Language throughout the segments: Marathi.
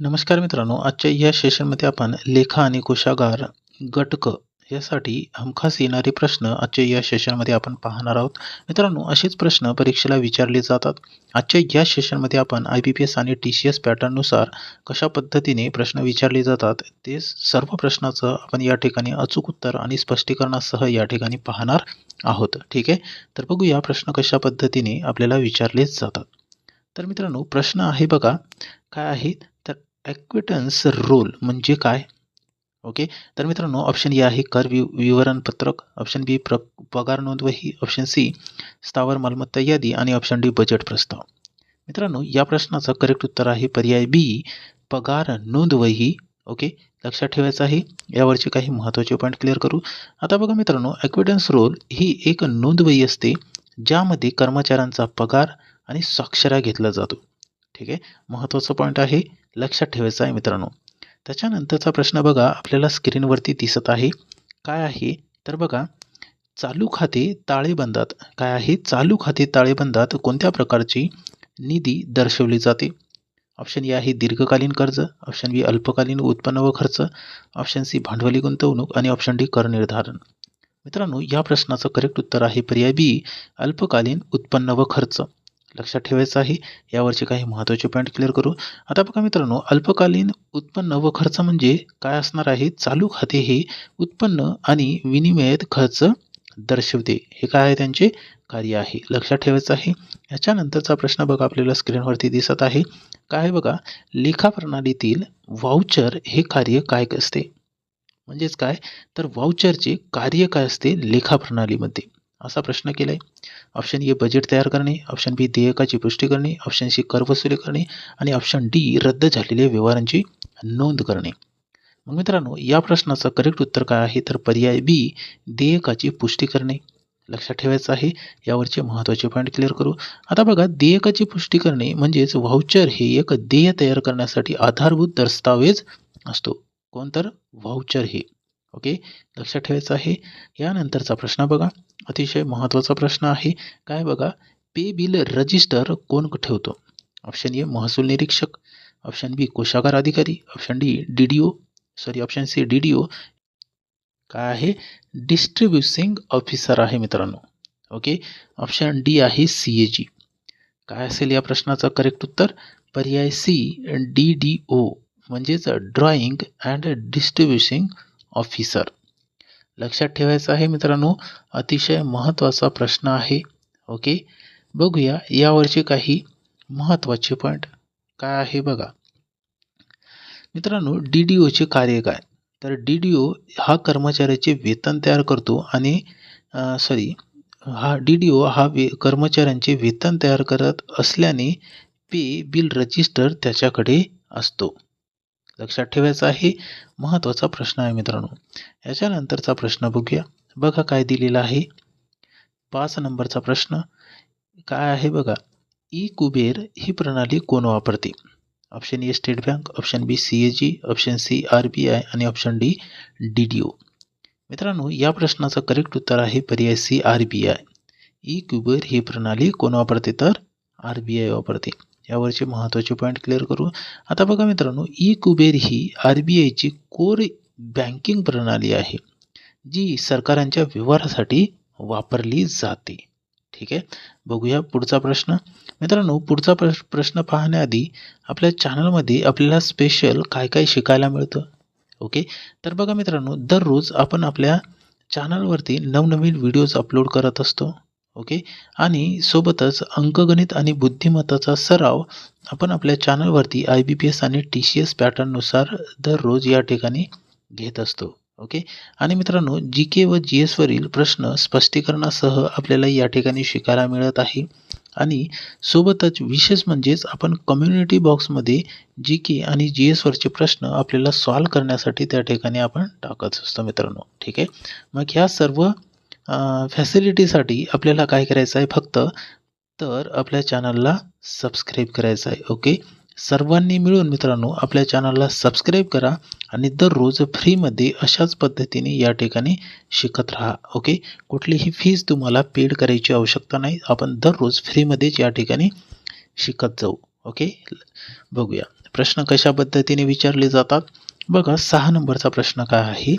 नमस्कार मित्रांनो आजच्या या सेशनमध्ये आपण लेखा आणि कोशागार गटक यासाठी हमखास येणारे प्रश्न आजच्या या सेशनमध्ये आपण पाहणार आहोत. मित्रांनो असेच प्रश्न परीक्षेला विचारले जातात. आजच्या या सेशनमध्ये आपण आय बी पी एस आणि टी सी एस पॅटर्ननुसार कशा पद्धतीने प्रश्न विचारले जातात ते सर्व प्रश्नाचं आपण या ठिकाणी अचूक उत्तर आणि स्पष्टीकरणासह या ठिकाणी पाहणार आहोत. ठीक आहे? तर बघूया प्रश्न कशा पद्धतीने आपल्याला विचारले जातात. तर मित्रांनो प्रश्न आहे बघा काय आहे? ॲक्विटन्स रोल म्हणजे काय? ओके तर मित्रांनो ऑप्शन ए आहे कर वि विवरणपत्रक ऑप्शन बी प्र पगार नोंदवही ऑप्शन सी स्थावर मालमत्ता यादी आणि ऑप्शन डी बजेट प्रस्ताव. मित्रांनो या प्रश्नाचं करेक्ट उत्तर आहे पर्याय बी पगार नोंदवही ओके लक्षात ठेवायचं आहे. यावरचे काही महत्त्वाचे पॉईंट क्लिअर करू. आता बघा मित्रांनो ॲक्विडन्स रोल ही एक नोंदवही असते ज्यामध्ये कर्मचाऱ्यांचा पगार आणि स्वाक्षऱ्या घेतला जातो. ठीक आहे? महत्त्वाचा पॉईंट आहे. लक्षात ठेवायचं आहे मित्रांनो. त्याच्यानंतरचा प्रश्न बघा आपल्याला स्क्रीनवरती दिसत आहे. काय आहे? तर बघा चालू खाते ताळेबंदात काय आहे? चालू खाते ताळेबंदात कोणत्या प्रकारची निधी दर्शवली जाते? ऑप्शन ए आहे दीर्घकालीन कर्ज ऑप्शन बी अल्पकालीन उत्पन्न व खर्च ऑप्शन सी भांडवली गुंतवणूक आणि ऑप्शन डी कर निर्धारण. मित्रांनो या प्रश्नाचं करेक्ट उत्तर आहे पर्याय बी अल्पकालीन उत्पन्न व खर्च. लक्षात ठेवायचं आहे. यावरचे काही महत्त्वाचे पॉईंट क्लिअर करू. आता बघा मित्रांनो अल्पकालीन उत्पन्न व खर्च म्हणजे काय असणार आहे? चालू खाते हे उत्पन्न आणि विनिमयात खर्च दर्शवते. हे काय आहे त्यांचे? कार्य आहे. लक्षात ठेवायचं आहे. याच्यानंतरचा प्रश्न बघा आपल्याला स्क्रीनवरती दिसत आहे. काय आहे बघा? लेखा प्रणालीतील वाउचर हे कार्य काय असते? म्हणजेच काय? तर वाउचरचे कार्य काय असते? लेखा प्रणालीमध्ये. असा प्रश्न केला आहे ऑप्शन ए बजेट तयार करणे. ऑप्शन बी देयकाची पुष्टी करणे. ऑप्शन सी कर वसुली करणे. आणि ऑप्शन डी रद्द झालेल्या व्यवहारांची नोंद करणे. मग मित्रांनो या प्रश्नाचं करेक्ट उत्तर काय आहे? तर पर्याय बी देयकाची पुष्टी करणे. लक्षात ठेवायचं आहे. यावरचे महत्त्वाचे पॉईंट क्लिअर करू. आता बघा देयकाची पुष्टी करणे म्हणजेच व्हाउचर हे एक देय तयार करण्यासाठी आधारभूत दस्तावेज असतो. कोण तर व्हाउचर हे. ओके? लक्षात ठेवायचं आहे. यानंतरचा प्रश्न बघा. अतिशय महत्त्वाचा प्रश्न आहे. काय बघा? पे बिल रजिस्टर कोण ठेवतो? ऑप्शन ए महसूल निरीक्षक. ऑप्शन बी कोशागार अधिकारी. Option D D D O. Sorry option C D D O. काय आहे? डिस्ट्रीब्युसिंग ऑफिसर आहे मित्रांनो. ओके? ऑप्शन डी आहे सी ए जी. काय असेल या प्रश्नाचं करेक्ट उत्तर? पर्याय सी डी डी ओ. म्हणजेच ड्रॉइंग अँड डिस्ट्रीब्युसिंग ऑफिसर लक्षात ठेवायचं आहे मित्रांनो अतिशय महत्त्वाचा प्रश्न आहे. ओके बघूया यावरचे काही महत्त्वाचे पॉईंट काय आहे बघा. मित्रांनो डी डी ओचे कार्य काय? तर डी डी ओ हा कर्मचाऱ्याचे वेतन तयार करतो आणि सॉरी हा डी डी ओ हा वे कर्मचाऱ्यांचे वेतन तयार करत असल्याने पे बिल रजिस्टर त्याच्याकडे असतो. लक्षात ठेवायचा आहे. महत्त्वाचा प्रश्न आहे मित्रांनो. याच्यानंतरचा प्रश्न बघूया. बघा काय दिलेला आहे. पाच नंबरचा प्रश्न. काय आहे बघा. ई कुबेर ही प्रणाली कोण वापरते? Option A state bank option B C A G option C R B I आणि option D D D O. मित्रांनो या प्रश्नाचं करेक्ट उत्तर आहे पर्याय C R B I. E Kuber ही प्रणाली कोण वापरते तर? आर बी आय वापरते. यावरचे महत्त्वाचे पॉईंट क्लिअर करू. आता बघा मित्रांनो ई कुबेर ही आर बी आयची कोर बँकिंग प्रणाली आहे जी सरकारांच्या व्यवहारासाठी वापरली जाते. ठीक आहे? बघूया पुढचा प्रश्न. मित्रांनो पुढचा प्रश प्रश्न पाहण्याआधी आपल्या चॅनलमध्ये आपल्याला स्पेशल काय काय शिकायला मिळतं? ओके तर बघा मित्रांनो दररोज आपण आपल्या चॅनलवरती नवनवीन व्हिडिओज अपलोड करत असतो. ओके? आणि सोबतच अंकगणित आणि बुद्धिमत्ताचा सराव आपण आपल्या चॅनलवरती आय बी पी एस आणि टी सी एस पॅटर्ननुसार दररोज या ठिकाणी घेत असतो. ओके? आणि मित्रांनो जी के व जी एसवरील प्रश्न स्पष्टीकरणासह आपल्याला या ठिकाणी शिकायला मिळत आहे. आणि सोबतच विशेष म्हणजेच आपण कम्युनिटी बॉक्समध्ये जी के आणि जी एसवरचे प्रश्न आपल्याला सॉल्व करण्यासाठी त्या ठिकाणी आपण टाकत असतो मित्रांनो. ठीक आहे? मग ह्या सर्व फॅसिलिटीसाठी आपल्याला काय करायचं आहे फक्त तर आपल्या चॅनलला सबस्क्राईब करायचं आहे ओके सर्वांनी मिळून मित्रांनो आपल्या चॅनलला सबस्क्राईब करा आणि दररोज फ्रीमध्ये अशाच पद्धतीने या ठिकाणी शिकत राहा ओके कुठलीही फीज तुम्हाला पेड करायची आवश्यकता नाही आपण दररोज फ्रीमध्येच या ठिकाणी शिकत जाऊ ओके बघूया प्रश्न कशा पद्धतीने विचारले जातात? बघा सहा नंबरचा प्रश्न काय आहे?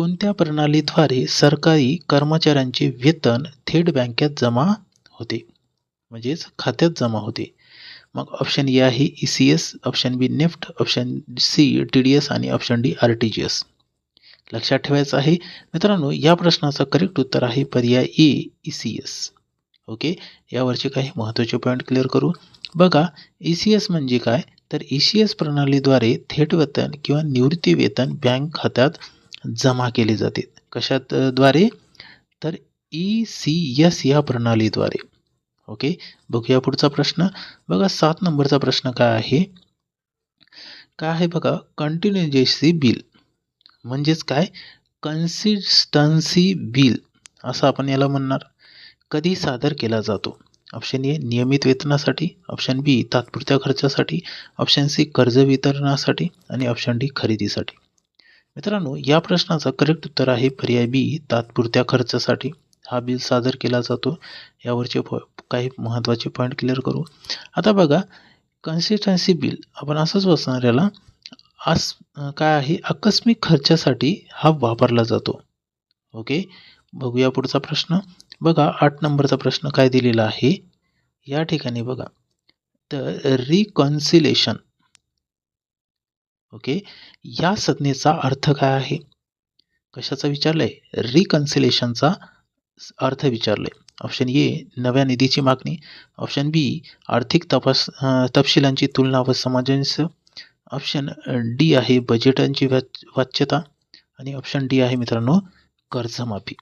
कोणत्या प्रणालीद्वारे सरकारी कर्मचाऱ्यांचे वेतन थेट बँकेत जमा होते? म्हणजेच खात्यात जमा होते. मग ऑप्शन ए आहे E C S option B NEFT option C T D S आणि option D R T G S लक्षात ठेवायचं आहे मित्रांनो या प्रश्नाचं करेक्ट उत्तर आहे पर्याय A E C S okay? यावरचे काही महत्त्वाचे पॉईंट क्लिअर करू. बघा ई सी एस म्हणजे काय? तर ई सी एस प्रणालीद्वारे थेट वेतन किंवा निवृत्ती वेतन बँक खात्यात जमा केले जाते. कशाद्वारे तर ई सी एस या प्रणालीद्वारे. ओके? बघूया पुढचा प्रश्न. बघा सात नंबरचा प्रश्न काय आहे? काय आहे बघा? कंटिन्युजेसी बिल म्हणजेच काय? कन्सिस्टन्सी बिल असं आपण याला म्हणणार. कधी सादर केला जातो? ऑप्शन ए नियमित वेतनासाठी. ऑप्शन बी तात्पुरत्या खर्चासाठी. ऑप्शन सी कर्ज वितरणासाठी. आणि ऑप्शन डी खरेदीसाठी. मित्रांनो या प्रश्नाचं करेक्ट उत्तर आहे पर्याय बी तात्पुरत्या खर्चासाठी. हा बिल सादर केला जातो. यावरचे काही महत्त्वाचे पॉईंट क्लिअर करू. आता बघा कन्सिस्टन्सी बिल आपण असंच बसणार याला आस काय आहे? आकस्मिक खर्चासाठी हा वापरला जातो. ओके बघूया पुढचा प्रश्न. बघा आठ नंबरचा प्रश्न काय दिलेला आहे? या ठिकाणी बघा. तर रिकॉन्सिलेशन ओके? या संज्ञेचा अर्थ काय आहे? कशाचा विचारलंय? रिकन्सिलेशनचा अर्थ विचारले ऑप्शन ए नव्या निधीची मागणी. ऑप्शन बी आर्थिक तपास तपशिलांची तुलना व समंजस्य ऑप्शन डी आहे बजेटांची वाच्यता. आणि ऑप्शन डी आहे मित्रांनो कर्जमाफी.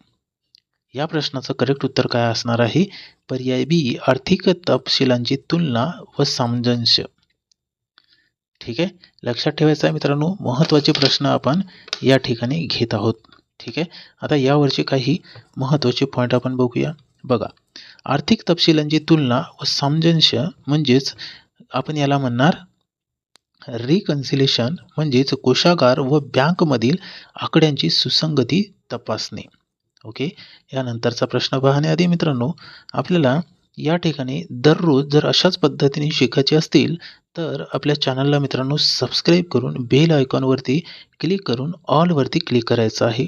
या प्रश्नाचं करेक्ट उत्तर काय असणार आहे? पर्याय बी आर्थिक तपशिलांची तुलना व सामंजस्य ठीक आहे? लक्षात ठेवायचं आहे मित्रांनो महत्त्वाचे प्रश्न आपण या ठिकाणी घेत आहोत. ठीक आहे? आता यावरचे काही महत्त्वाचे पॉईंट आपण बघूया. बघा आर्थिक तपशिलांची तुलना व सामंजस्य म्हणजेच आपण याला म्हणणार रिकन्सिलेशन म्हणजेच कोशागार व बँकमधील आकड्यांची सुसंगती तपासणे. ओके? यानंतरचा प्रश्न पाहण्याआधी मित्रांनो आपल्याला या ठिकाणी दररोज जर अशाच पद्धतीने शिकायचे असतील तर आपल्या चॅनलला मित्रांनो सबस्क्राईब करून बेल आयकॉनवरती क्लिक करून ऑलवरती क्लिक करायचं आहे.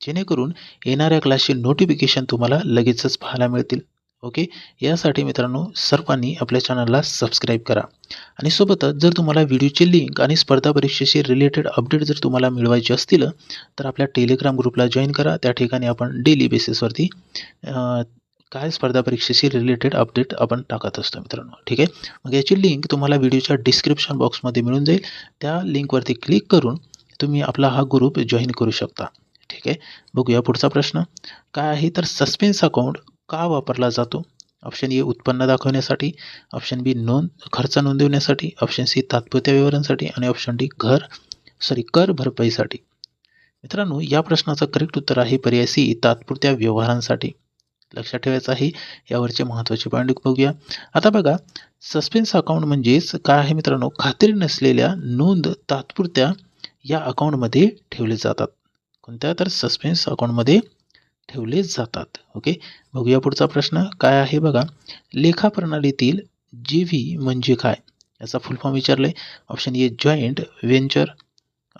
जेणेकरून येणाऱ्या क्लासचे नोटिफिकेशन तुम्हाला लगेचच पाहायला मिळतील. ओके यासाठी मित्रांनो सर्वांनी आपल्या चॅनलला सबस्क्राईब करा. आणि सोबतच जर तुम्हाला व्हिडिओची लिंक आणि स्पर्धा परीक्षेशी रिलेटेड अपडेट जर तुम्हाला मिळवायचे असतील तर आपल्या टेलिग्राम ग्रुपला जॉईन करा. त्या ठिकाणी आपण डेली बेसिसवरती काय स्पर्धा परीक्षेशी रिलेटेड अपडेट आपण टाकत असतो मित्रांनो. ठीक आहे? मग याची लिंक तुम्हाला व्हिडिओच्या डिस्क्रिप्शन बॉक्समध्ये मिळून जाईल. त्या लिंकवरती क्लिक करून तुम्ही आपला हा ग्रुप जॉईन करू शकता. ठीक आहे? बघूया पुढचा प्रश्न. काय आहे? तर सस्पेन्स अकाउंट का वापरला जातो? ऑप्शन ए उत्पन्न दाखवण्यासाठी. ऑप्शन बी नोंद खर्च नोंदवण्यासाठी. ऑप्शन सी तात्पुरत्या व्यवहारांसाठी. आणि ऑप्शन डी घर सॉरी कर भरपाईसाठी. मित्रांनो या प्रश्नाचं करेक्ट उत्तर आहे पर्याय सी तात्पुरत्या व्यवहारांसाठी. लक्षात ठेवायचं आहे. यावरचे महत्त्वाचे पॉईंट बघूया. आता बघा सस्पेन्स अकाउंट म्हणजेच काय आहे मित्रांनो? खात्री नसलेल्या नोंद तात्पुरत्या या अकाउंटमध्ये ठेवले जातात. कोणत्या? तर सस्पेन्स अकाउंटमध्ये ठेवले जातात. ओके बघूया पुढचा प्रश्न. काय आहे बघा? लेखा प्रणालीतील जी व्ही म्हणजे काय? याचा फुल फॉर्म विचारले option A joint venture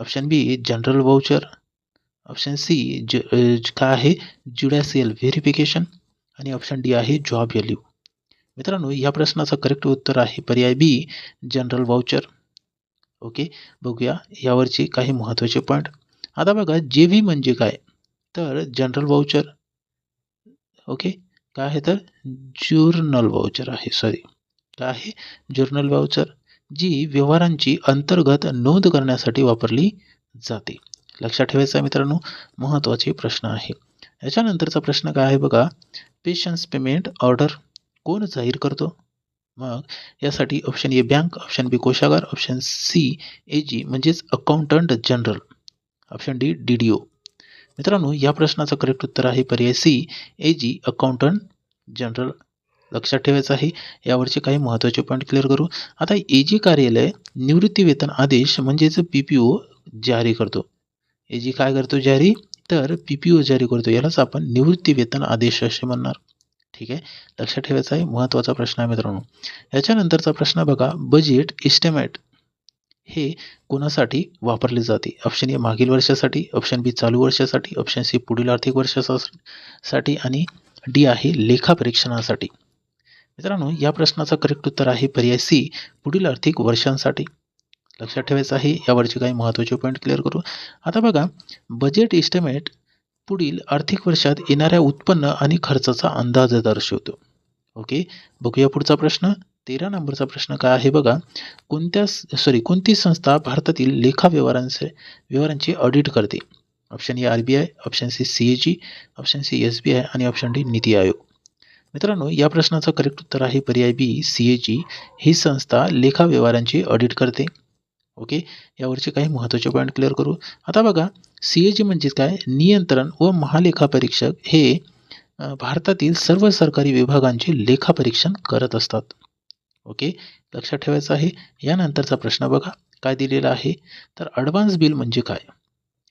option B general voucher option C ज काय आहे? ज्युडॅसियल व्हेरिफिकेशन आणि ऑप्शन डी आहे जॉब व्हॅल्यू मित्रांनो या प्रश्नाचं करेक्ट उत्तर आहे पर्याय बी जनरल वाउचर ओके बघूया यावरचे काही महत्त्वाचे पॉईंट आता बघा जे व्ही म्हणजे काय? तर जनरल वाउचर ओके काय आहे तर? जर्नल वाउचर आहे सॉरी काय आहे? जर्नल वाउचर जी व्यवहारांची अंतर्गत नोंद करण्यासाठी वापरली जाते. लक्षात ठेवायचं आहे मित्रांनो महत्त्वाचे प्रश्न आहे. याच्यानंतरचा प्रश्न काय आहे बघा? पेशन्स पेमेंट ऑर्डर कोण जाहीर करतो? मग यासाठी option A bank option B कोशागार ऑप्शन सी ए जी म्हणजेच accountant general option D D D O मित्रांनो या प्रश्नाचं करेक्ट उत्तर आहे पर्याय C A G accountant general लक्षात ठेवायचं आहे यावरचे काही महत्त्वाचे पॉईंट क्लिअर करू. आता ए जी कार्यालय निवृत्ती वेतन आदेश म्हणजेच पी पी ओ जारी करतो. ए जी काय करतो? जारी तर पी पी ओ जारी करतो. यालाच आपण निवृत्ती वेतन आदेश असे म्हणणार. ठीक आहे? लक्षात ठेवायचा आहे. महत्त्वाचा प्रश्न आहे मित्रांनो. याच्यानंतरचा प्रश्न बघा. बजेट इस्टिमेट हे कोणासाठी वापरले जाते? ऑप्शन ए मागील वर्षासाठी ऑप्शन बी चालू वर्षासाठी ऑप्शन सी पुढील आर्थिक वर्षासाठी आणि डी आहे लेखापरीक्षणासाठी मित्रांनो या प्रश्नाचं करेक्ट उत्तर आहे पर्याय सी पुढील आर्थिक वर्षांसाठी. लक्षात ठेवायचं आहे. यावरचे काही महत्त्वाचे पॉईंट क्लिअर करू. आता बघा बजेट इस्टिमेट पुढील आर्थिक वर्षात येणाऱ्या उत्पन्न आणि खर्चाचा अंदाज दर्शवतो. ओके बघूया पुढचा प्रश्न. तेरा नंबरचा प्रश्न काय आहे बघा? कोणत्या सॉरी कोणती संस्था भारतातील लेखा व्यवहारांचे व्यवहारांची ऑडिट करते? Option A R B I option C C A G option C S B I आणि ऑप्शन डी नीती आयोग. मित्रांनो या प्रश्नाचं करेक्ट उत्तर आहे पर्याय बी सी ए जी ही संस्था लेखा व्यवहारांची ऑडिट करते. ओके? यावरचे काही महत्त्वाचे पॉईंट क्लिअर करू. आता बघा सी ए जी म्हणजे काय? नियंत्रण व महालेखापरीक्षक हे भारतातील सर्व सरकारी विभागांचे लेखापरीक्षण करत असतात. ओके? लक्षात ठेवायचं आहे. यानंतरचा प्रश्न बघा काय दिलेला आहे? तर ॲडव्हान्स बिल म्हणजे काय?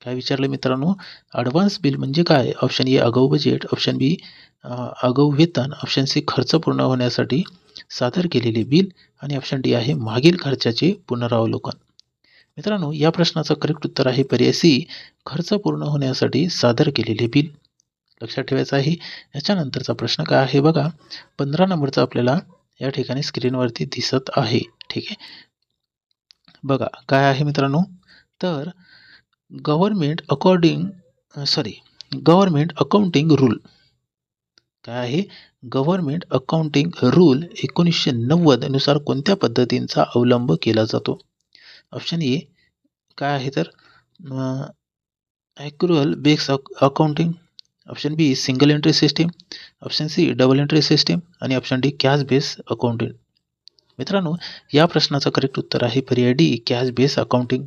काय विचारलं मित्रांनो? ॲडव्हान्स बिल म्हणजे काय? ऑप्शन ए आगाऊ बजेट ऑप्शन बी आगाऊ वेतन. ऑप्शन सी खर्च पूर्ण होण्यासाठी सादर केलेले बिल आणि ऑप्शन डी आहे मागील खर्चाचे पुनरावलोकन. मित्रांनो या प्रश्नाचं करेक्ट उत्तर आहे पर्याय सी खर्च पूर्ण होण्यासाठी सादर केलेले बिल. लक्षात ठेवायचं आहे याच्यानंतरचा प्रश्न काय आहे बघा. पंधरा नंबरचा आपल्याला या ठिकाणी स्क्रीनवरती दिसत आहे. ठीक आहे? बघा काय आहे मित्रांनो? तर government according sorry government accounting rule काय आहे? गव्हर्मेंट अकाउंटिंग रूल एकोणीसशे नव्वदनुसार कोणत्या पद्धतींचा अवलंब केला जातो? ऑप्शन ए काय आहे तर accrual base accounting option B single entry system option C double entry system आणि option D cash base accounting मित्रांनो या प्रश्नाचं करेक्ट उत्तर आहे पर्याय डी कॅश बेस अकाउंटिंग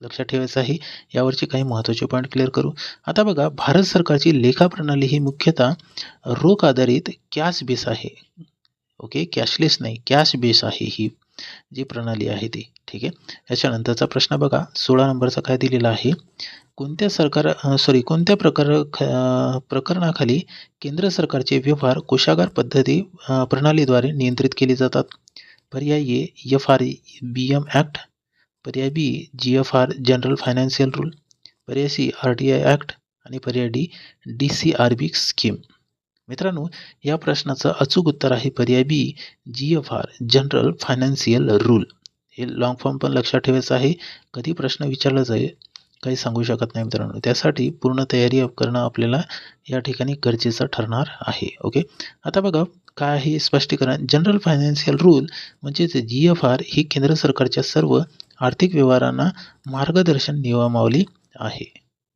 लक्षात ठेवायचं आहे यावरचे काही महत्त्वाचे पॉईंट क्लिअर करू. आता बघा भारत सरकारची लेखा प्रणाली ही मुख्यतः रोख आधारित कॅश बेस आहे. ओके कॅशलेस नाही कॅश बेस आहे ही. जी प्रणाली आहे ती. ठीक आहे? याच्यानंतरचा प्रश्न बघा. सोळा नंबरचा काय दिलेला आहे? कोणत्या सरकार सॉरी कोणत्या प्रकार ख- प्रकरणाखाली केंद्र सरकारचे व्यवहार कोशागार पद्धती प्रणालीद्वारे नियंत्रित केले जातात? पर्याय A F R B M act. पर्याय B G F R general financial rule. पर्याय C R T I act. आणि पर्याय D D C R B scheme. मित्रांनो या प्रश्नाचं अचूक उत्तर आहे पर्याय B G F R general financial rule हे लॉंग फॉर्म पण लक्षात ठेवायचं आहे. कधी प्रश्न विचारला जाईल काही सांगू शकत नाही मित्रांनो. त्यासाठी पूर्ण तयारी करणं आपल्याला या ठिकाणी गरजेचं ठरणार आहे. ओके आता बघा काय आहे स्पष्टीकरण? जनरल फायनान्शियल रूल म्हणजेच जी एफ आर ही केंद्र सरकारच्या सर्व आर्थिक व्यवहारांना मार्गदर्शन नियमावली आहे.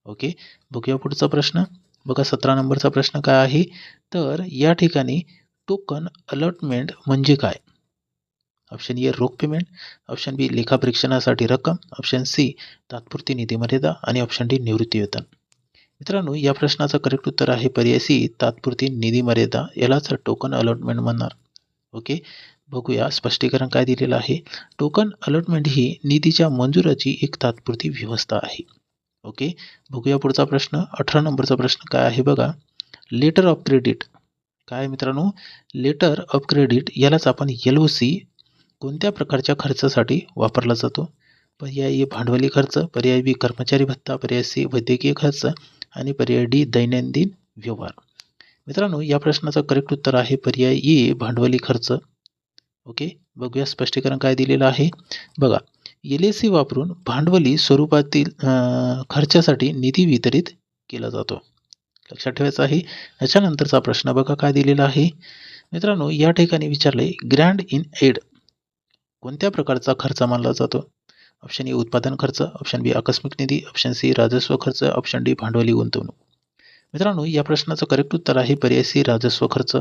ओके बघूया पुढचा प्रश्न. बघा सतरा नंबरचा प्रश्न काय आहे? तर या ठिकाणी टोकन अलॉटमेंट म्हणजे काय? ऑप्शन ए रोख पेमेंट ऑप्शन बी लेखापरीक्षणासाठी रक्कम. ऑप्शन सी तात्पुरती निधी मर्यादा. आणि ऑप्शन डी निवृत्ती वेतन. मित्रांनो या प्रश्नाचं करेक्ट उत्तर आहे पर्याय सी तात्पुरती निधी मर्यादा. यालाच टोकन अलॉटमेंट म्हणणार. ओके बघूया स्पष्टीकरण काय दिलेलं आहे. टोकन अलॉटमेंट ही निधीच्या मंजुराची एक तात्पुरती व्यवस्था आहे. ओके बघूया पुढचा प्रश्न. अठरा नंबरचा प्रश्न काय आहे बघा. लेटर ऑफ क्रेडिट काय आहे मित्रांनो? लेटर ऑफ क्रेडिट यालाच आपण एल ओ सी कोणत्या प्रकारच्या खर्चासाठी वापरला जातो? पर्याय ए भांडवली खर्च पर्याय बी कर्मचारी भत्ता पर्याय सी वैद्यकीय खर्च आणि पर्याय डी दैनंदिन व्यवहार. मित्रांनो या प्रश्नाचं करेक्ट उत्तर आहे पर्याय ए भांडवली खर्च. ओके बघूया स्पष्टीकरण काय दिलेलं आहे. बघा एल ए सी वापरून भांडवली स्वरूपातील खर्चासाठी निधी वितरित केला जातो. लक्षात ठेवायचं आहे याच्यानंतरचा प्रश्न बघा काय दिलेला आहे. मित्रांनो या ठिकाणी विचारले ग्रँड इन एड कोणत्या प्रकारचा खर्च मानला जातो? ऑप्शन ए उत्पादन खर्च ऑप्शन बी आकस्मिक निधी ऑप्शन सी राजस्व खर्च ऑप्शन डी भांडवली गुंतवणूक. मित्रांनो या प्रश्नाचं करेक्ट उत्तर आहे पर्याय सी राजस्व खर्च.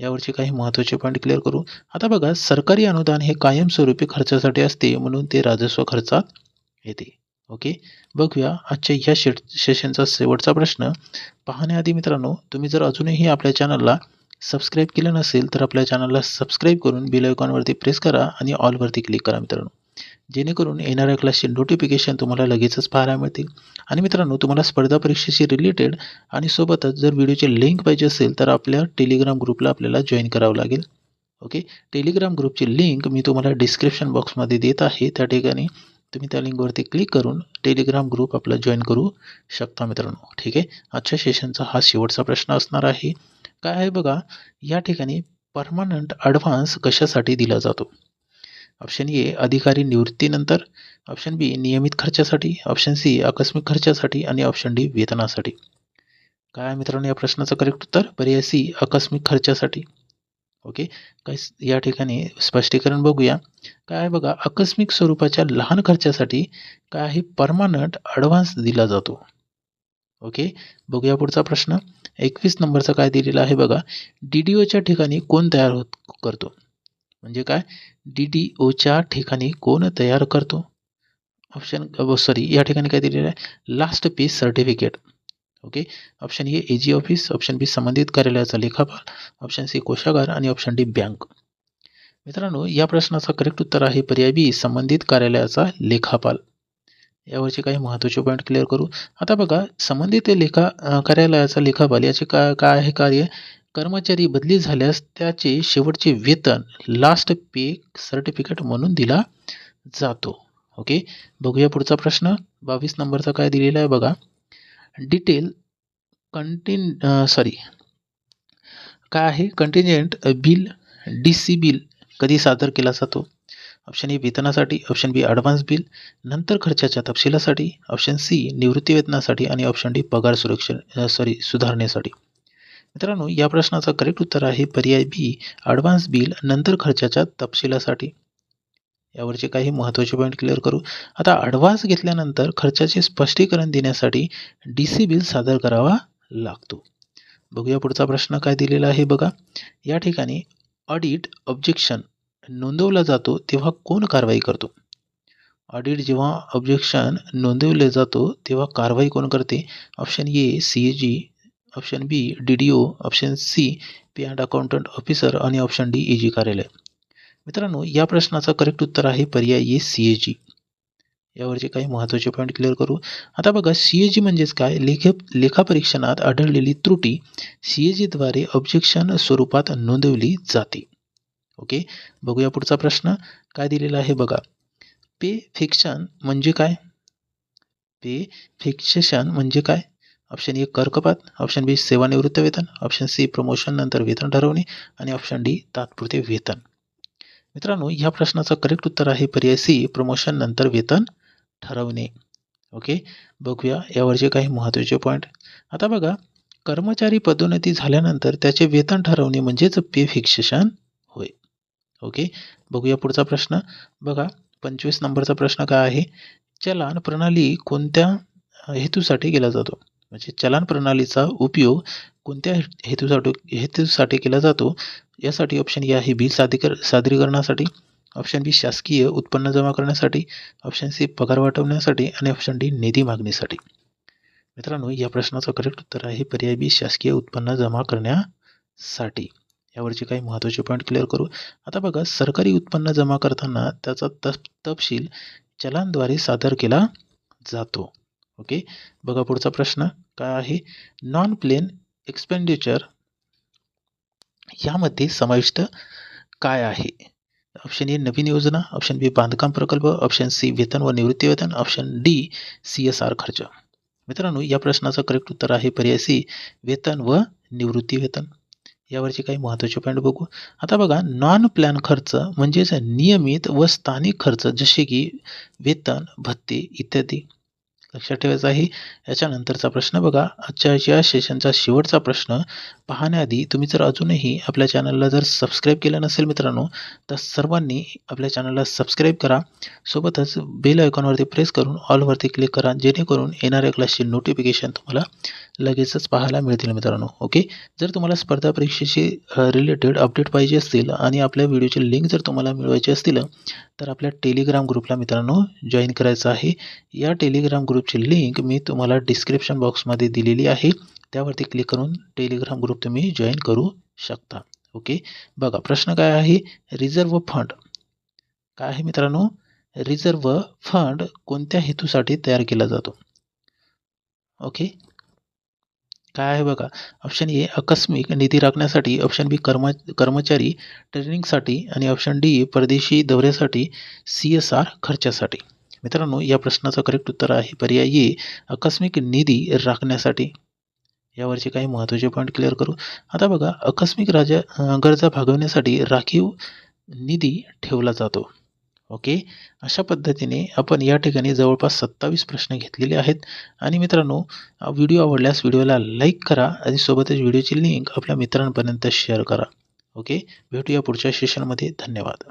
यावरचे काही महत्त्वाचे पॉईंट क्लिअर करू. आता बघा सरकारी अनुदान हे कायमस्वरूपी खर्चासाठी असते म्हणून ते राजस्व खर्चात येते. ओके बघूया आजच्या ह्या शे सेशनचा शेवटचा प्रश्न. पाहण्याआधी मित्रांनो तुम्ही जर अजूनही आपल्या चॅनलला सबस्क्राईब केलं नसेल तर आपल्या चॅनलला सबस्क्राईब करून बिल आयकॉनवरती प्रेस करा आणि ऑलवरती क्लिक करा मित्रांनो. जेणेकरून येणाऱ्या क्लासचे नोटिफिकेशन तुम्हाला लगेचच पाहायला मिळतील. आणि मित्रांनो तुम्हाला स्पर्धा परीक्षेशी रिलेटेड आणि सोबतच जर व्हिडिओची लिंक पाहिजे असेल तर आपल्या टेलिग्राम ग्रुपला आपल्याला जॉईन करावं लागेल. ओके टेलिग्राम ग्रुपची लिंक मी तुम्हाला डिस्क्रिप्शन बॉक्समध्ये देत आहे. त्या ठिकाणी तुम्ही त्या लिंकवरती क्लिक करून टेलिग्राम ग्रुप आपला जॉईन करू शकता मित्रांनो. ठीक आहे? आजच्या सेशनचा हा शेवटचा प्रश्न असणार आहे. काय आहे बघा या ठिकाणी परमनंट ॲडव्हान्स कशासाठी दिला जातो? ऑप्शन ए अधिकारी निवृत्तीनंतर. ऑप्शन बी नियमित खर्चासाठी. ऑप्शन सी आकस्मिक खर्चासाठी. आणि ऑप्शन डी वेतनासाठी. काय मित्रांनो या प्रश्नाचं करेक्ट उत्तर? पर्याय सी आकस्मिक खर्चासाठी. ओके काय या ठिकाणी स्पष्टीकरण बघूया. काय आहे बघा आकस्मिक स्वरूपाच्या लहान खर्चासाठी काय आहे? परमानंट ॲडव्हान्स दिला जातो. ओके बघूया पुढचा प्रश्न. एकवीस नंबरचा काय दिलेला आहे बघा. डी डी ओच्या ठिकाणी कोण तयार होत करतो? म्हणजे काय? डी डी ओच्या ठिकाणी कोण तयार करतो? ऑप्शन सॉरी या ठिकाणी काय दिलेलं आहे? Last piece certificate okay option A A G office option B संबंधित कार्यालयाचा लेखापाल. ऑप्शन सी कोशागार आणि ऑप्शन डी बँक मित्रांनो या प्रश्नाचा करेक्ट उत्तर आहे पर्याय बी संबंधित कार्यालयाचा लेखापाल. यावरचे काही महत्त्वाचे पॉईंट क्लिअर करू. आता बघा संबंधित लेखा कार्यालयाचा लेखापाल याचे का काय आहे कार्य? कर्मचारी बदली झाल्यास त्याचे शेवटचे वेतन लास्ट पे सर्टिफिकेट म्हणून दिला जातो. ओके बघूया पुढचा प्रश्न. बावीस नंबरचा काय दिलेला आहे बघा. डिटेल कंटिन सॉरी काय आहे? Contingent bill D C bill कधी सादर केला जातो? ऑप्शन ए वेतनासाठी. ऑप्शन बी ॲडव्हान्स बिल नंतर खर्चाच्या तपशिलासाठी. ऑप्शन सी निवृत्ती वेतनासाठी. आणि ऑप्शन डी पगार सुरक्षा सॉरी सुधारणेसाठी. मित्रांनो या प्रश्नाचं करेक्ट उत्तर आहे पर्याय बी ॲडव्हान्स बिल नंतर खर्चाच्या तपशिलासाठी. यावरचे काही महत्त्वाचे पॉईंट क्लिअर करू. आता ॲडव्हान्स घेतल्यानंतर खर्चाचे स्पष्टीकरण देण्यासाठी डी सी बिल सादर करावा लागतो. बघूया पुढचा प्रश्न काय दिलेला आहे बघा. या ठिकाणी ऑडिट ऑब्जेक्शन नोंदवला जातो तेव्हा कोण कारवाई करतो? ऑडिट जेव्हा ऑब्जेक्शन नोंदवले जातो तेव्हा कारवाई कोण करते? Option A C G option B D D O option C P and accountant officer आणि ऑप्शन डी ए जी कार्यालय. मित्रांनो या प्रश्नाचं करेक्ट उत्तर आहे पर्याय ए सी ए जी यावरचे काही महत्त्वाचे पॉईंट क्लिअर करू. आता बघा सी ए जी म्हणजेच काय? लेख लेखापरीक्षणात आढळलेली त्रुटी सी ए जीद्वारे ऑब्जेक्शन स्वरूपात नोंदवली जाते. ओके? बघूया पुढचा प्रश्न. काय दिलेला आहे बघा? पे फिक्शन म्हणजे काय? पे फिक्सेशन म्हणजे काय? ऑप्शन ए कर कपात ऑप्शन बी सेवानिवृत्त वेतन. ऑप्शन सी प्रमोशन नंतर वेतन ठरवणे. आणि ऑप्शन डी तात्पुरते वेतन. मित्रांनो ह्या प्रश्नाचं करेक्ट उत्तर आहे पर्याय सी प्रमोशन नंतर वेतन ठरवणे. ओके बघूया यावरचे काही महत्त्वाचे पॉईंट आता बघा कर्मचारी पदोन्नती झाल्यानंतर त्याचे वेतन ठरवणे म्हणजेच पे फिक्सेशन होय. ओके बघूया पुढचा प्रश्न. बघा पंचवीस नंबरचा प्रश्न काय आहे? चलान प्रणाली कोणत्या हेतूसाठी केला जातो? म्हणजे चलान प्रणालीचा उपयोग कोणत्या हेतूसाठी हेतूसाठी केला जातो? यासाठी ऑप्शन ए आहे बिल सादरीकर सादरीकरणासाठी. ऑप्शन बी शासकीय उत्पन्न जमा करण्यासाठी. ऑप्शन सी पगार वाटवण्यासाठी आणि ऑप्शन डी निधी मागणीसाठी. मित्रांनो या प्रश्नाचं करेक्ट उत्तर आहे पर्याय बी शासकीय उत्पन्न जमा करण्यासाठी. यावरचे काही महत्त्वाचे पॉईंट क्लिअर करू. आता बघा सरकारी उत्पन्न जमा करताना त्याचा तप तपशील चलानद्वारे सादर केला जातो. ओके बघा पुढचा प्रश्न. काय आहे? नॉन प्लेन एक्सपेंडिचर यामध्ये समाविष्ट काय आहे? ऑप्शन ए नवीन योजना. ऑप्शन बी बांधकाम प्रकल्प. ऑप्शन सी वेतन व निवृत्ती वेतन. Option D C S R खर्च. मित्रांनो या प्रश्नाचं करेक्ट उत्तर आहे पर्याय सी वेतन व निवृत्ती वेतन. यावरचे काही महत्त्वाचे पॉईंट बघू. आता बघा नॉन प्लॅन खर्च म्हणजेच नियमित व स्थानिक खर्च जसे की वेतन भत्ते इत्यादी. लक्षात ठेवायचं आहे. याच्यानंतरचा प्रश्न बघा. आजच्या या सेशनचा शेवटचा प्रश्न पाहण्याआधी तुम्ही जर अजूनही आपल्या चॅनलला जर सबस्क्राईब केलं नसेल मित्रांनो तर सर्वांनी आपल्या चॅनलला सबस्क्राईब करा. सोबतच बेल आयकॉनवरती प्रेस करून ऑलवरती क्लिक करा. जेणेकरून येणाऱ्या क्लासची नोटिफिकेशन तुम्हाला लगेचच पाहायला मिळतील मित्रांनो. ओके जर तुम्हाला स्पर्धा परीक्षेशी रिलेटेड अपडेट पाहिजे असतील आणि आपल्या व्हिडिओची लिंक जर तुम्हाला मिळवायची असतील तर आपल्या टेलिग्राम ग्रुपला मित्रांनो जॉईन करायचं आहे. या टेलिग्राम ग्रुप ग्रुपची लिंक मी तुम्हाला डिस्क्रिप्शन बॉक्समध्ये दिलेली आहे. त्यावरती क्लिक करून टेलिग्राम ग्रुप तुम्ही जॉईन करू शकता. ओके बघा प्रश्न काय आहे? रिझर्व फंड काय आहे मित्रांनो? रिझर्व फंड कोणत्या हेतूसाठी तयार केला जातो? ओके काय आहे बघा? ऑप्शन ए आकस्मिक निधी राखण्यासाठी. ऑप्शन बी कर्म कर्मचारी ट्रेनिंगसाठी आणि ऑप्शन डी परदेशी दौऱ्यासाठी सी एस आर खर्चासाठी. मित्रांनो या प्रश्नाचं करेक्ट उत्तर आहे पर्याय ए आकस्मिक निधी राखण्यासाठी. यावरचे काही महत्त्वाचे पॉईंट क्लिअर करू. आता बघा आकस्मिक राजा गरजा भागवण्यासाठी राखीव निधी ठेवला जातो. ओके? अशा पद्धतीने आपण या ठिकाणी जवळपास सत्तावीस प्रश्न घेतलेले आहेत. आणि मित्रांनो व्हिडिओ आवडल्यास व्हिडिओला लाईक करा आणि सोबतच व्हिडिओची लिंक आपल्या मित्रांपर्यंत शेअर करा. ओके? भेटूया पुढच्या सेशनमध्ये धन्यवाद.